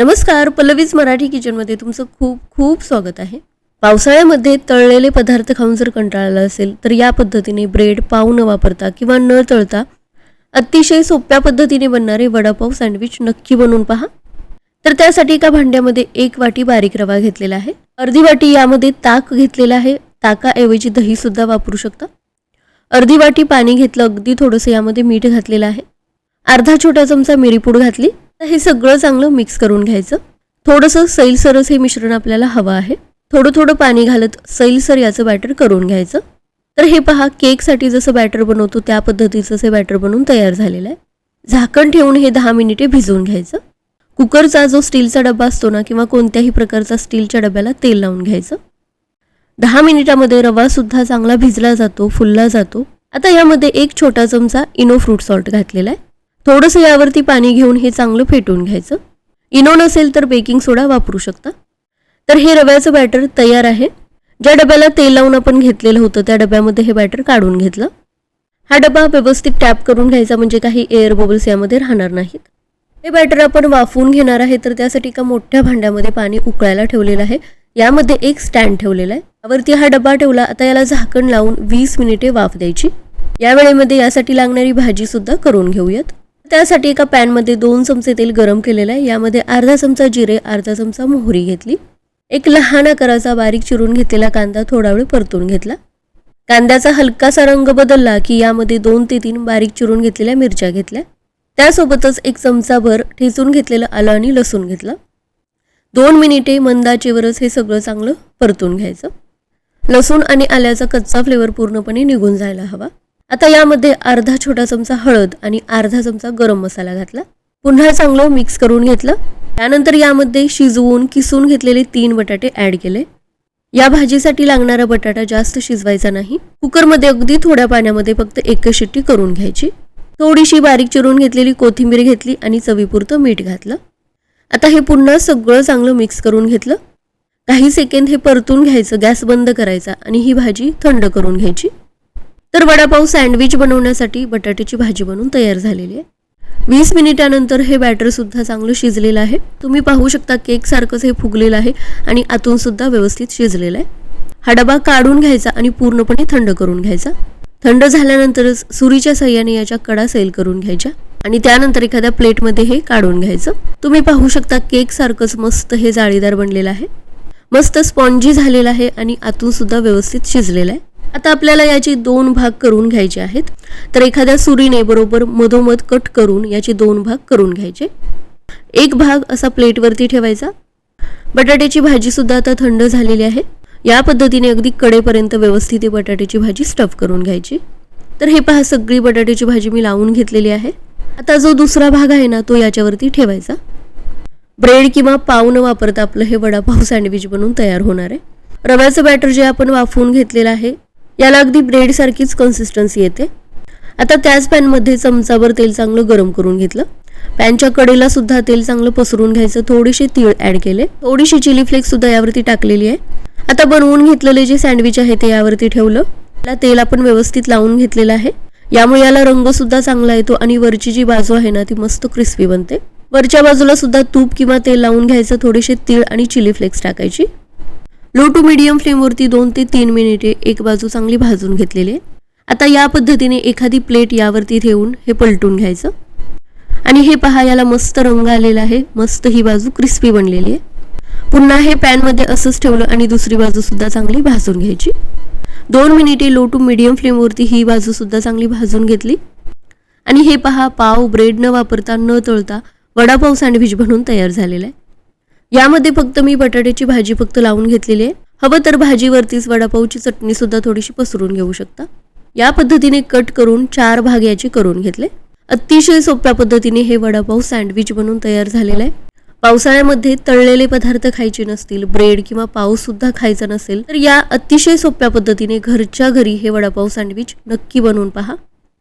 नमस्कार पल्लवीज मराठी किचनमध्ये तुमचं खूप खूप स्वागत आहे. पावसाळ्यामध्ये तळलेले पदार्थ खाऊन जर कंटाळला असेल तर या पद्धतीने ब्रेड पाव न वापरता किंवा न तळता अतिशय सोप्या पद्धतीने बनणारे वडापाव सँडविच नक्की बनवून पहा. तर त्यासाठी एका भांड्यामध्ये एक वाटी बारीक रवा घेतलेला आहे. अर्धी वाटी यामध्ये ताक घेतलेला आहे. ताकाऐवजी दहीसुद्धा वापरू शकता. अर्धी वाटी पाणी घेतलं अगदी थोडंसं यामध्ये मीठ घातलेलं आहे. अर्धा छोटा चमचा मिरीपूड घातली. तर हे सगळं चांगलं मिक्स करून घ्यायचं. थोडंसं सैलसरच हे मिश्रण आपल्याला हवं आहे. थोडं थोडं पाणी घालत सैलसर याचं बॅटर करून घ्यायचं. तर हे पहा केकसाठी जसं बॅटर बनवतो त्या पद्धतीचं हे बॅटर बनवून तयार झालेलं आहे. झाकण ठेवून हे दहा मिनिटे भिजवून घ्यायचं. कुकरचा जो स्टीलचा डबा असतो ना किंवा कोणत्याही प्रकारचा स्टीलच्या डब्याला तेल लावून घ्यायचं. दहा मिनिटामध्ये रवासुद्धा चांगला भिजला जातो फुलला जातो. आता यामध्ये एक छोटा चमचा इनो फ्रूट सॉल्ट घातलेला आहे. थोडंसं यावरती पाणी घेऊन हे चांगलं फेटून घ्यायचं. इनो नसेल तर बेकिंग सोडा वापरू शकता. तर हे रव्याचं बॅटर तयार आहे. ज्या डब्याला तेल लावून आपण घेतलेलं होतं त्या डब्यामध्ये हे बॅटर काढून घेतलं. हा डबा व्यवस्थित टॅप करून घ्यायचा म्हणजे काही एअर बबल्स यामध्ये राहणार नाहीत. हे बॅटर आपण वाफवून घेणार आहे तर त्यासाठी एका मोठ्या भांड्यामध्ये पाणी उकळायला ठेवलेलं आहे. यामध्ये एक स्टँड ठेवलेला आहे. त्यावरती हा डबा ठेवला आता याला झाकण लावून वीस मिनिटे वाफ द्यायची. या वेळेमध्ये यासाठी लागणारी भाजीसुद्धा करून घेऊयात. त्यासाठी एका पॅनमध्ये दोन चमचे तेल गरम केलेलं आहे. यामध्ये अर्धा चमचा जिरे अर्धा चमचा मोहरी घेतली. एक लहान आकाराचा बारीक चिरून घेतलेला कांदा थोडा वेळ परतून घेतला. कांद्याचा हलकासा रंग बदलला की यामध्ये दोन ते तीन बारीक चिरून घेतलेल्या मिरच्या घेतल्या. त्यासोबतच एक चमचाभर ठेचून घेतलेलं आलं आणि लसूण घेतलं. दोन मिनिटे मंदाचेवरच हे सगळं चांगलं परतून घ्यायचं. लसूण आणि आल्याचा कच्चा फ्लेवर पूर्णपणे निघून जायला हवा. आता यामध्ये अर्धा छोटा चमचा हळद आणि अर्धा चमचा गरम मसाला घातला. पुन्हा चांगलं मिक्स करून घेतलं. त्यानंतर यामध्ये शिजवून किसून घेतलेले तीन बटाटे ॲड केले. या भाजीसाठी लागणारा बटाटा जास्त शिजवायचा नाही. कुकरमध्ये अगदी थोड्या पाण्यामध्ये फक्त एक शिट्टी करून घ्यायची. थोडीशी बारीक चिरून घेतलेली कोथिंबीर घेतली आणि चवीपुरतं मीठ घातलं. आता हे पुन्हा सगळं चांगलं मिक्स करून घेतलं. काही सेकंद हे परतून घ्यायचं गॅस बंद करायचा आणि ही भाजी थंड करून घ्यायची. तर वडापाव सँडविच बनवण्यासाठी बटाट्याची भाजी बनवून तयार झालेली आहे. वीस मिनिटानंतर हे बॅटरसुद्धा चांगलं शिजलेलं आहे. तुम्ही पाहू शकता केकसारखंच हे फुगलेलं आहे आणि आतूनसुद्धा व्यवस्थित शिजलेलं आहे. हा डबा काढून घ्यायचा आणि पूर्णपणे थंड करून घ्यायचा. थंड झाल्यानंतरच सुरीच्या सहाय्याने याच्या कडा सेल करून घ्यायच्या आणि त्यानंतर एखाद्या प्लेटमध्ये हे काढून घ्यायचं. तुम्ही पाहू शकता केकसारखंच मस्त हे जाळीदार बनलेलं आहे. मस्त स्पॉन्जी झालेलं आहे आणि आतूनसुद्धा व्यवस्थित शिजलेलं आहे. आता आपल्याला याचे दोन भाग करून घ्यायचे आहेत. तर एखाद्या सुरीने बरोबर मधोमध कट करून याचे दोन भाग करून घ्यायचे. एक भाग असा प्लेटवरती ठेवायचा. बटाट्याची भाजीसुद्धा आता थंड झालेली आहे. या पद्धतीने अगदी कडेपर्यंत व्यवस्थित बटाट्याची भाजी स्टफ करून घ्यायची. तर हे पहा सगळी बटाट्याची भाजी मी लावून घेतलेली आहे. आता जो दुसरा भाग आहे ना तो याच्यावरती ठेवायचा. ब्रेड किंवा पाव न वापरता आपलं हे वडापाव सँडविच बनवून तयार होणार आहे. रव्याचं बॅटर जे आपण वाफवून घेतलेलं आहे याला अगदी ब्रेडसारखीच कन्सिस्टन्सी येते. आता त्याच पॅनमध्ये चमचाभर तेल चांगलं गरम करून घेतलं. पॅनच्या कडेला सुद्धा तेल चांगलं पसरून घ्यायचं थोडेसे तीळ ॲड केले. थोडीशी चिली फ्लेक्स सुद्धा यावरती टाकलेली आहे. आता बनवून घेतलेले जे सँडविच आहे ते यावरती ठेवलं. त्याला तेल आपण व्यवस्थित लावून घेतलेलं आहे. यामुळे याला रंग सुद्धा चांगला येतो आणि वरची जी बाजू आहे ना ती मस्त क्रिस्पी बनते. वरच्या बाजूला सुद्धा तूप किंवा तेल लावून घ्यायचं थोडेसे तीळ आणि चिली फ्लेक्स टाकायची. लो टू मिडियम फ्लेमवरती दोन ते तीन मिनिटे एक बाजू चांगली भाजून घेतलेली आहे. आता या पद्धतीने एखादी प्लेट यावरती ठेवून हे पलटून घ्यायचं. आणि हे पहा याला मस्त रंग आलेला आहे. मस्त ही बाजू क्रिस्पी बनलेली आहे. पुन्हा हे पॅनमध्ये असंच ठेवलं आणि दुसरी बाजू सुद्धा चांगली भाजून घ्यायची. दोन मिनिटे लो टू मिडियम फ्लेमवरती ही बाजू सुद्धा चांगली भाजून घेतली. आणि हे पहा पाव ब्रेड न वापरता न तळता वडापाव सँडविच बनवून तयार झालेला आहे. यामध्ये फक्त मी बटाट्याची भाजी फक्त लावून घेतलेली आहे. हवं तर भाजीवरतीच वडापावची चटणी सुद्धा थोडीशी पसरून घेऊ शकता. या पद्धतीने कट करून चार भाग याचे करून घेतले. अतिशय सोप्या पद्धतीने हे वडापाव सँडविच बनवून तयार झालेलं आहे. पावसाळ्यामध्ये तळलेले पदार्थ खायचे नसतील ब्रेड किंवा पाव सुद्धा खायचा नसेल तर या अतिशय सोप्या पद्धतीने घरच्या घरी हे वडापाव सँडविच नक्की बनवून पहा.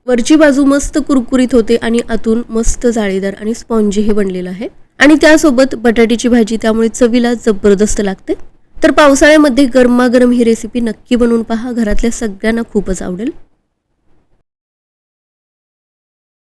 वरची बाजू मस्त कुरकुरीत होते आणि आतून मस्त जाळीदार आणि स्पॉन्जी हे बनलेलं आहे. आणि त्यासोबत बटाट्याची भाजी त्यामुळे चवीला जबरदस्त लागते. तर पावसाळ्यामध्ये गरमागरम ही रेसिपी नक्की बनवून पहा. घरातल्या सगळ्यांना खूपच आवडेल.